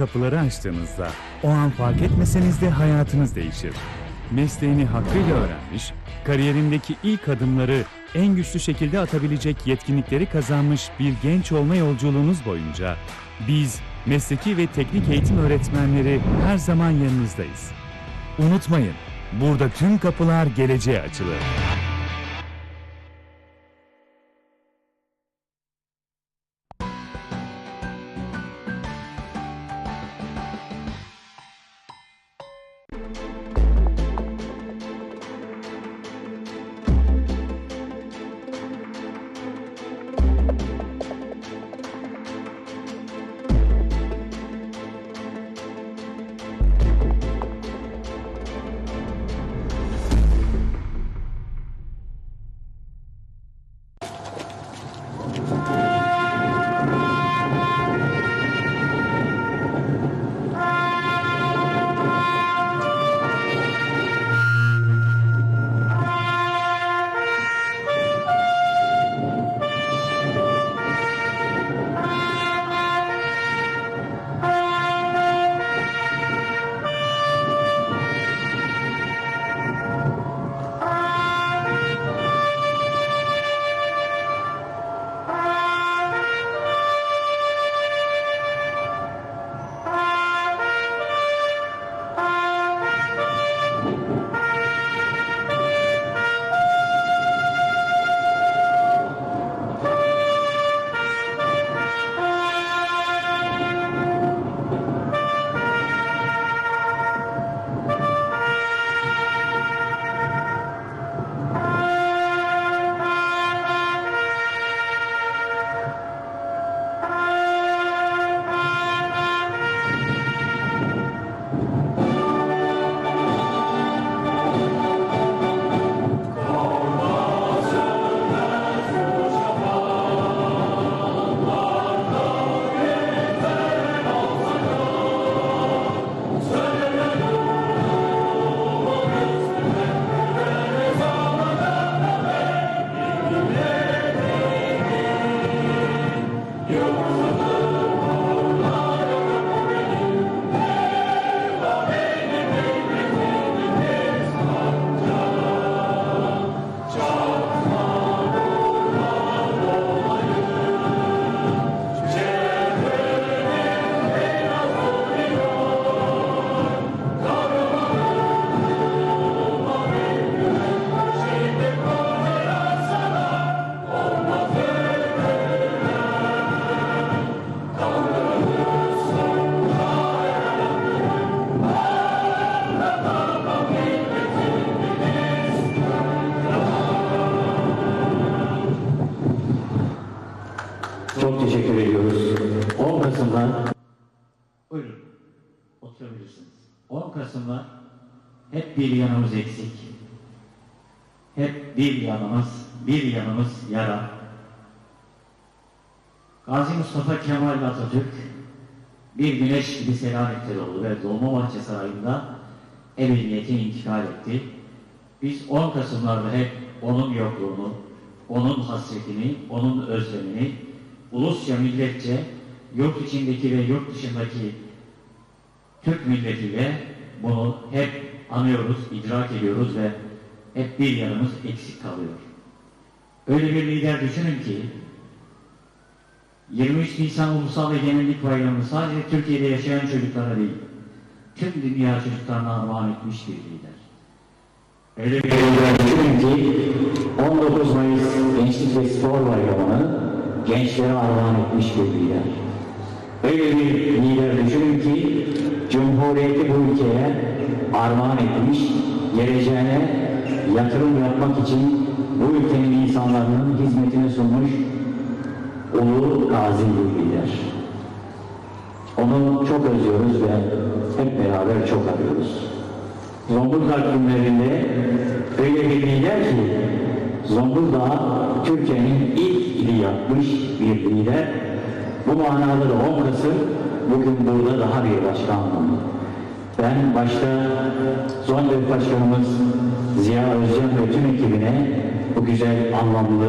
kapıları açtığınızda o an fark etmeseniz de hayatınız değişir. Mesleğini hakkıyla öğrenmiş, kariyerindeki ilk adımları en güçlü şekilde atabilecek yetkinlikleri kazanmış bir genç olma yolculuğunuz boyunca biz mesleki ve teknik eğitim öğretmenleri her zaman yanınızdayız. Unutmayın, burada tüm kapılar geleceğe açılır. Yanımız eksik. Hep bir yanımız, bir yanımız yara. Gazi Mustafa Kemal Atatürk bir güneş gibi selametle oldu ve Dolmabahçe Sarayı'nda ebediyete intikal etti. Biz 10 Kasımlarda hep onun yokluğunu, onun hasretini, onun özlemini ulusça milletçe yurt içindeki ve yurt dışındaki Türk milletiyle bunu hep anıyoruz, idrak ediyoruz ve hep bir yanımız eksik kalıyor. Öyle bir lider düşünün ki 23 Nisan Ulusal Egemenlik Bayramı sadece Türkiye'de yaşayan çocuklara değil, tüm dünya çocuklarına armağan etmiş bir lider. Öyle bir lider düşünün ki 19 Mayıs Gençlik ve Spor Bayramı'nı gençlere armağan etmiş bir lider. Öyle bir lider düşünün ki Cumhuriyeti bu ülkeye armağan etmiş, geleceğine yatırım yapmak için bu ülkenin insanların hizmetine sunmuş ulu gazi bir lider. Onu çok özlüyoruz ve hep beraber çok arıyoruz. Zonguldak günlerinde öyle bir lider ki Zonguldak Türkiye'nin ilk ili yapmış bir lider. Bu manada da 10 Kasım bugün burada daha bir başka anlamı. Ben başta Zonguldak Başkanımız Ziya Özcan ve tüm ekibine bu güzel anlamlı,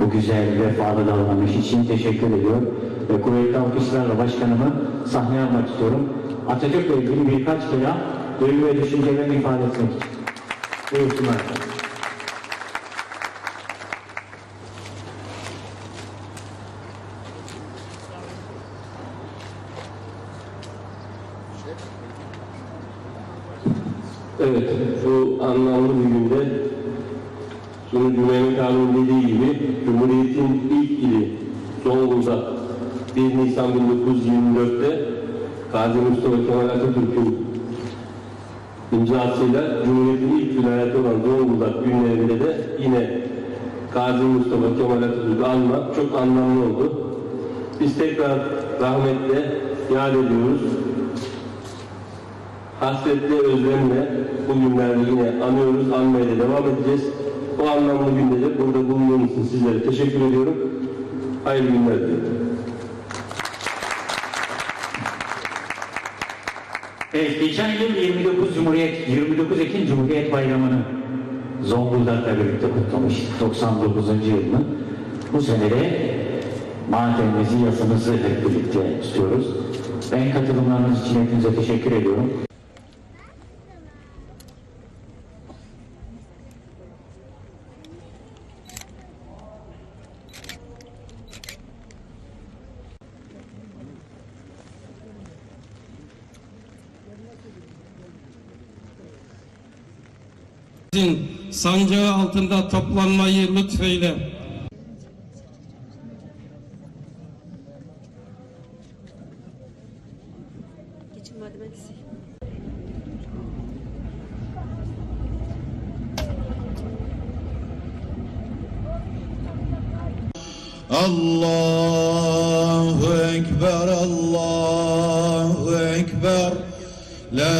bu güzel vefalı davranış için teşekkür ediyor. ve kuvvetli alkışlarla başkanımı sahneye almak istiyorum. Atatürk'le ilgili birkaç kelam duygu ve düşüncelerini ifade etmek için. Buyursunlar. efendim. Evet, bu anlamlı bir günde sunucu Mehmet abinin dediği gibi Cumhuriyet'in ilk ili Zonguldak 1 Nisan 1924'te Gazi Mustafa Kemal Atatürk'ün imzasıyla Cumhuriyet'in ilk vilayeti olan Zonguldak günlerinde de yine Gazi Mustafa Kemal Atatürk'ü anmak çok anlamlı oldu. Biz tekrar rahmetle yad ediyoruz hasretle, özlemle bugünlerde yine anıyoruz, anmaya da devam edeceğiz. Bu anlamlı günde de burada bulunduğunuz için sizlere teşekkür ediyorum. Hayırlı günler diliyorum. Evet, geçen yıl 29 Cumhuriyet, 29 Ekim Cumhuriyet Bayramı'nı Zonguldak'la birlikte kutlamıştık. 99. yılını. Bu sene de matemimizi, yasımızı hep birlikte tutuyoruz. Ben katılımlarınız için hepinize teşekkür ediyorum. Sancağı altında toplanmayı lütfeyle. Allahu Ekber, Allahu Ekber, La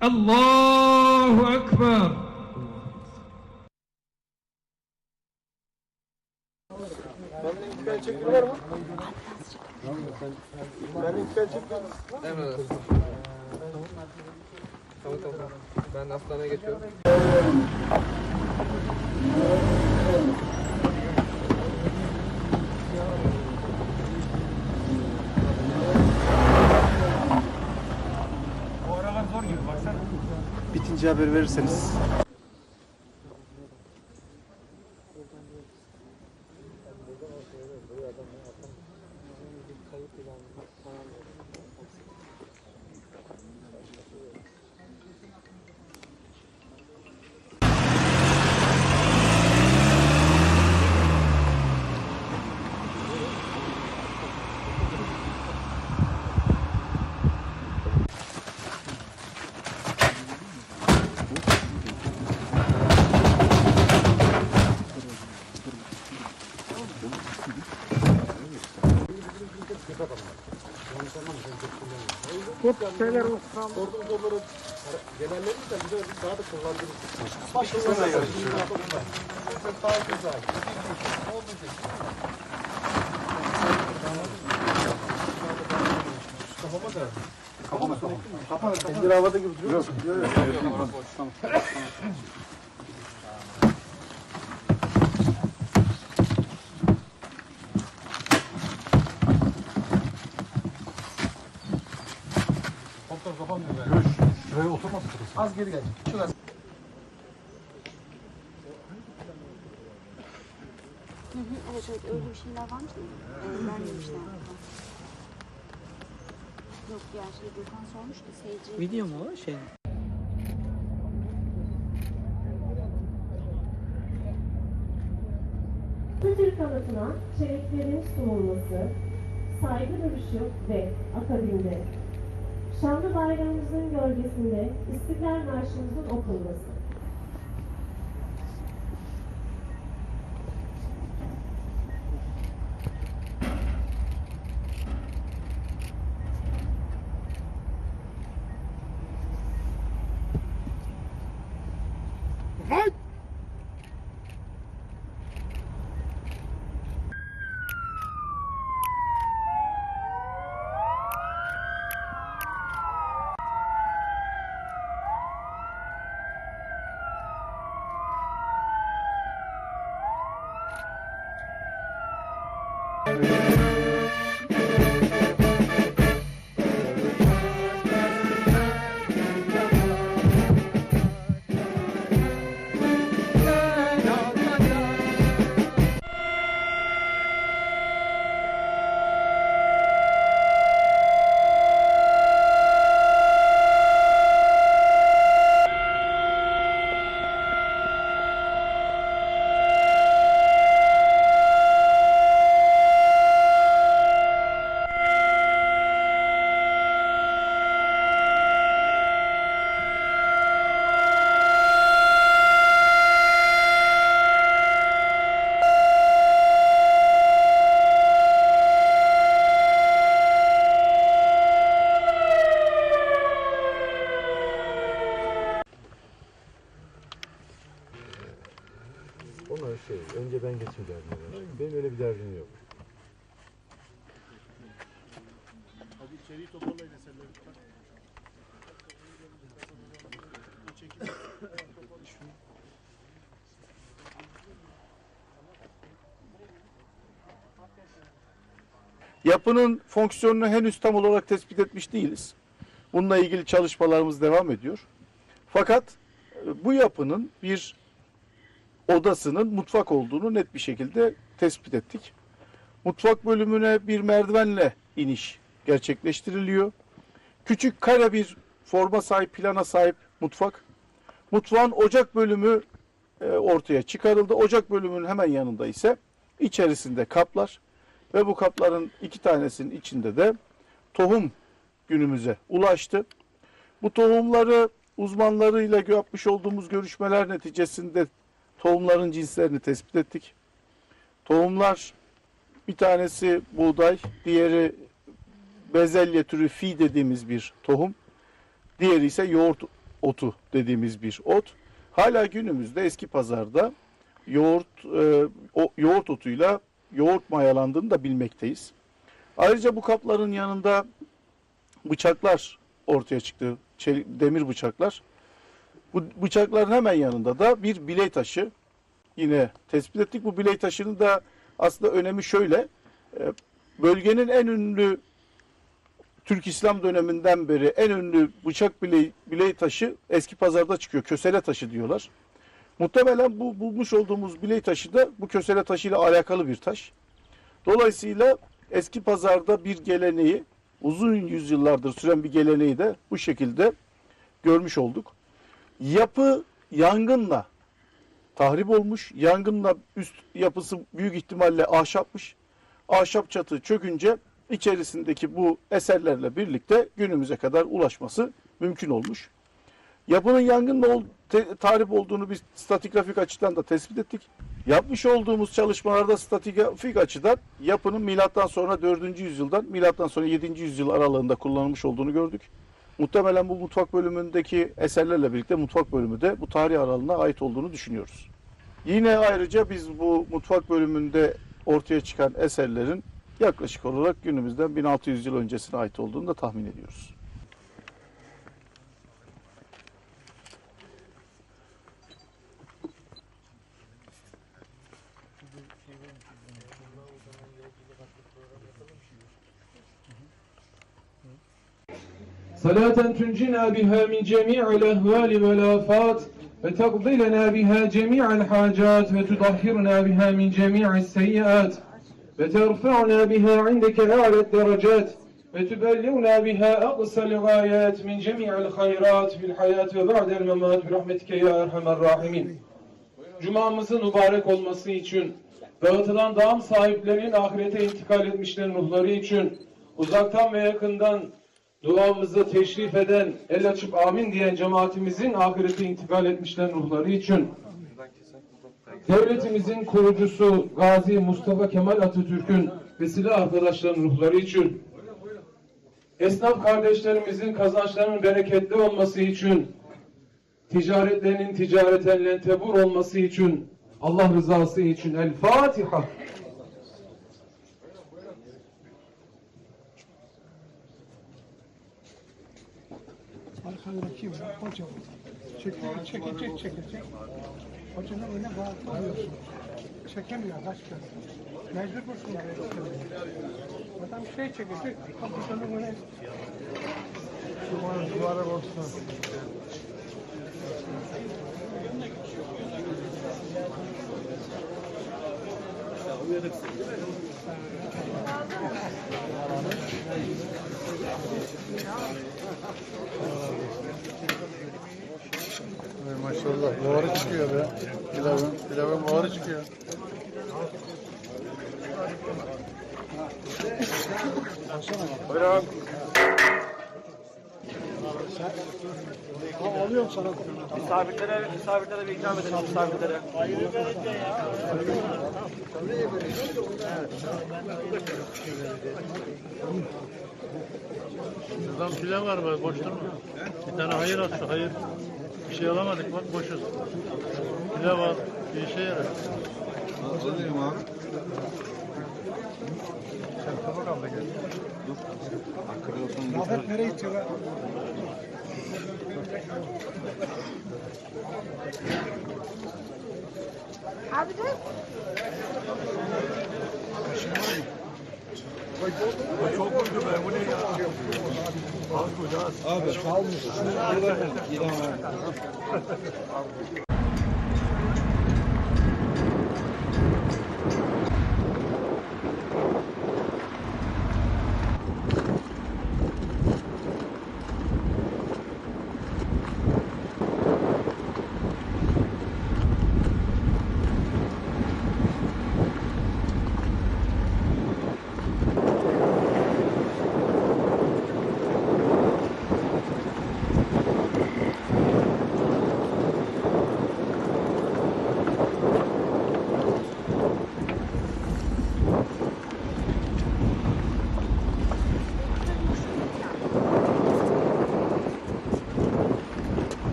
Allahu Ekber. Allahu Ekber. Ben hastaneye geçiyorum. Bitince haber verirseniz. Pencere havada gibi duruyor. Az geri gel. Şurası. Hı hı, evet evet öyle bir şeyler varmış da yani vermemişler. Yok ya şey Gökhan sormuştu seyirci. Video mu o şey? Atatürk anıtına şereflerin sunulması, saygı duruşu ve akabinde şanlı bayrağımızın gölgesinde İstiklal Marşımızın okunması. De ben geçim derdim. var. Benim öyle bir derdim yok. Yapının fonksiyonunu henüz tam olarak tespit etmiş değiliz. Bununla ilgili çalışmalarımız devam ediyor. Fakat e, bu yapının bir odasının mutfak olduğunu net bir şekilde tespit ettik. Mutfak bölümüne bir merdivenle iniş gerçekleştiriliyor. Küçük kare bir forma sahip, plana sahip mutfak. Mutfağın ocak bölümü e, ortaya çıkarıldı. Ocak bölümünün hemen yanında ise içerisinde kaplar ve bu kapların iki tanesinin içinde de tohum günümüze ulaştı. Bu tohumları uzmanlarıyla yapmış olduğumuz görüşmeler neticesinde tohumların cinslerini tespit ettik. Tohumlar bir tanesi buğday, diğeri bezelye türü fi dediğimiz bir tohum. Diğeri ise yoğurt otu dediğimiz bir ot. Hala günümüzde eski pazarda yoğurt e, o, yoğurt otuyla yoğurt mayalandığını da bilmekteyiz. Ayrıca bu kapların yanında bıçaklar ortaya çıktı. Çelik, demir bıçaklar. Bu bıçakların hemen yanında da bir biley taşı yine tespit ettik. Bu biley taşının da aslında önemi şöyle. e, Bölgenin en ünlü Türk İslam döneminden beri en ünlü bıçak biley, biley taşı eski pazarda çıkıyor. Kösele taşı diyorlar. Muhtemelen bu bulmuş olduğumuz biley taşı da bu kösele taşıyla alakalı bir taş. Dolayısıyla eski pazarda bir geleneği, uzun yüzyıllardır süren bir geleneği de bu şekilde görmüş olduk. Yapı yangınla tahrip olmuş. Yangınla üst yapısı büyük ihtimalle ahşapmış. Ahşap çatı çökünce içerisindeki bu eserlerle birlikte günümüze kadar ulaşması mümkün olmuş. Yapının yangınla ol, te- tahrip olduğunu biz statigrafik açıdan da tespit ettik. Yapmış olduğumuz çalışmalarda statigrafik açıdan yapının milattan sonra 4. yüzyıldan milattan sonra 7. yüzyıl aralığında kullanılmış olduğunu gördük. Muhtemelen bu mutfak bölümündeki eserlerle birlikte mutfak bölümü de bu tarih aralığına ait olduğunu düşünüyoruz. Yine ayrıca biz bu mutfak bölümünde ortaya çıkan eserlerin yaklaşık olarak günümüzden 1600 yıl öncesine ait olduğunu da tahmin ediyoruz. صلاة تنجينا بها من جميع الأهوال والآفات وتقضي لنا بها جميع الحاجات وتطهرنا بها من جميع السيئات وترفعنا بها عندك أعلى الدرجات وتبلغنا بها أقصى الغايات من جميع الخيرات في الحياة وبعد الممات برحمتك يا أرحم الراحمين Cumamızın mübarek olması için, dağıtılan dağım sahiplerinin ahirete intikal etmişlerin ruhları için, uzaktan ve yakından duamızı teşrif eden, el açıp amin diyen cemaatimizin ahirete intikal etmişlerin ruhları için, devletimizin kurucusu Gazi Mustafa Kemal Atatürk'ün ve silah arkadaşlarının ruhları için, esnaf kardeşlerimizin kazançlarının bereketli olması için, ticaretlerinin ticareten lentebur olması için, Allah rızası için El Fatiha. Arkadaki var hoca. Çekecek, çekecek, çekecek. Hocanın önüne bağlıyorsun. Çekemiyor başka. Mecbursun Adam şey çekecek, hocanın önüne Duvara, duvara baksana. Maşallah buharı çıkıyor be. Pilavın, pilavın buharı çıkıyor. Buyurun. Ha, alıyorum sana. Misafirlere, misafirlere bir ikram edelim misafirlere. Şuradan pilav var bak boş durma. Bir tane hayır at şu hayır. Bir şey alamadık bak boşuz. Pilav al. Bir işe yarar. Hazırlayayım abi. Sen tabak al da gel. Dur. Arkada olsun. Rafet nereye gidiyor lan? Abi dur. Çok vurdu be. Bu ne ya? Az koy az. Abi kalmış. Şunu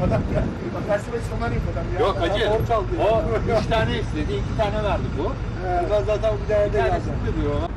burada Yok hacı. O üç tane istedi, iki tane verdi bu. Ben zaten bu değerde Bir tanesi diyor ona.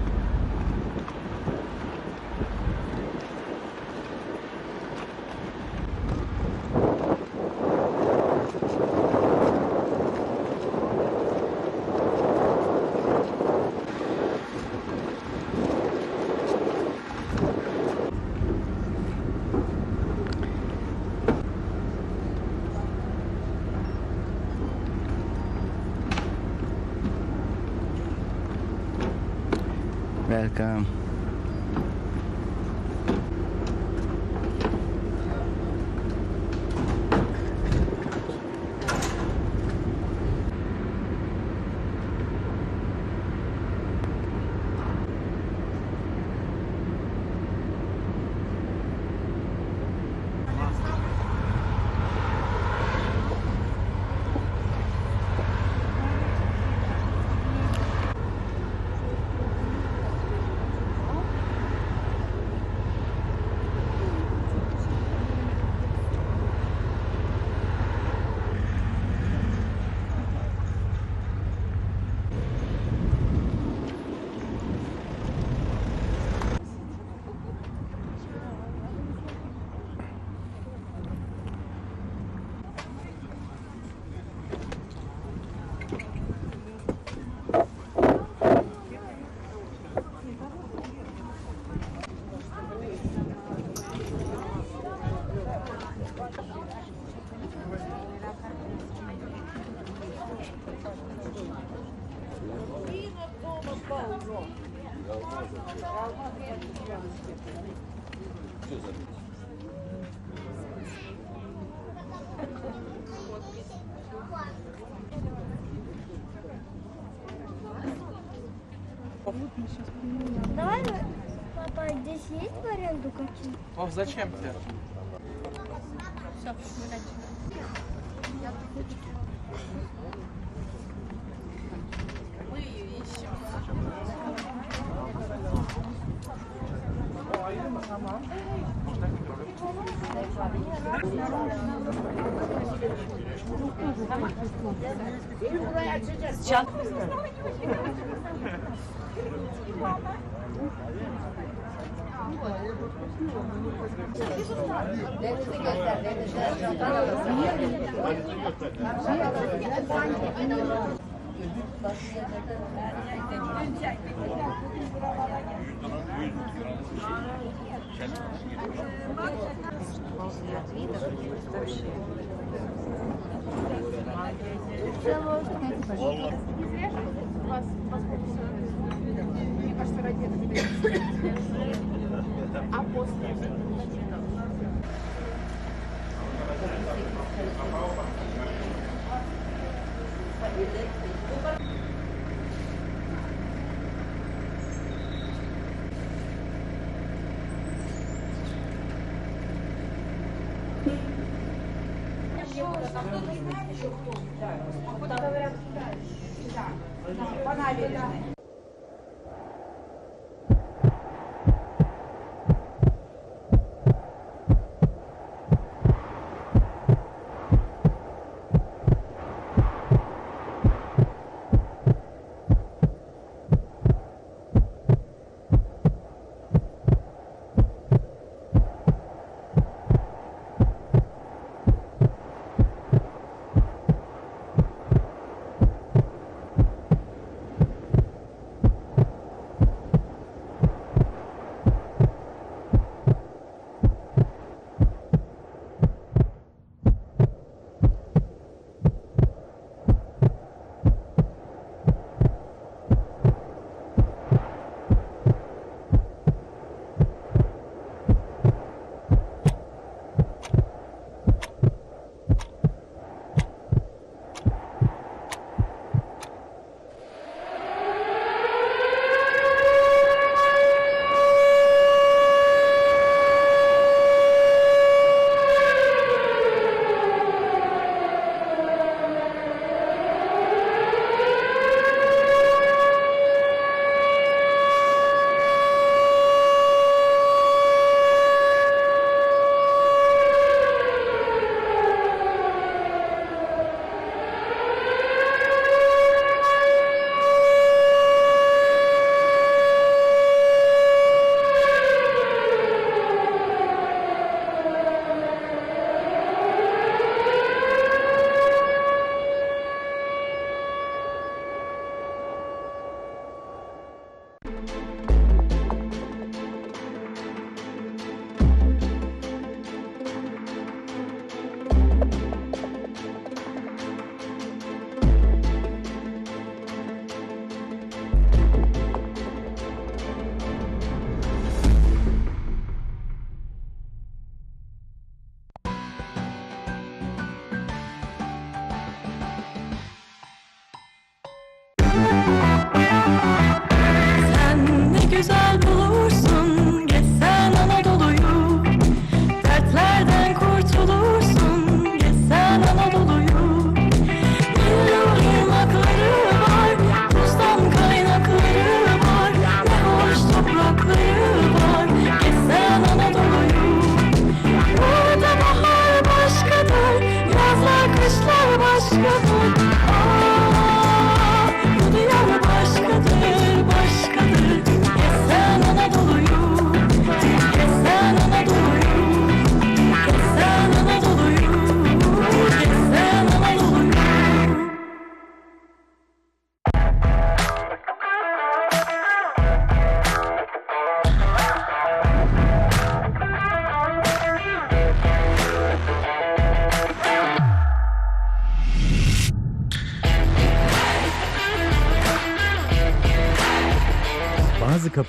Вов, зачем тебе? Все, мы начали. Мы ее ищем. Сейчас. Мне кажется, ради этого Фонарь, да.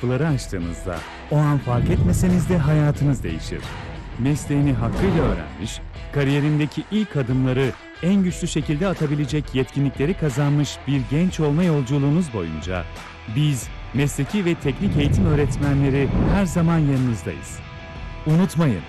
Kapıları açtığınızda o an fark etmeseniz de hayatınız değişir. Mesleğini hakkıyla öğrenmiş, kariyerindeki ilk adımları en güçlü şekilde atabilecek yetkinlikleri kazanmış bir genç olma yolculuğunuz boyunca biz mesleki ve teknik eğitim öğretmenleri her zaman yanınızdayız. Unutmayın,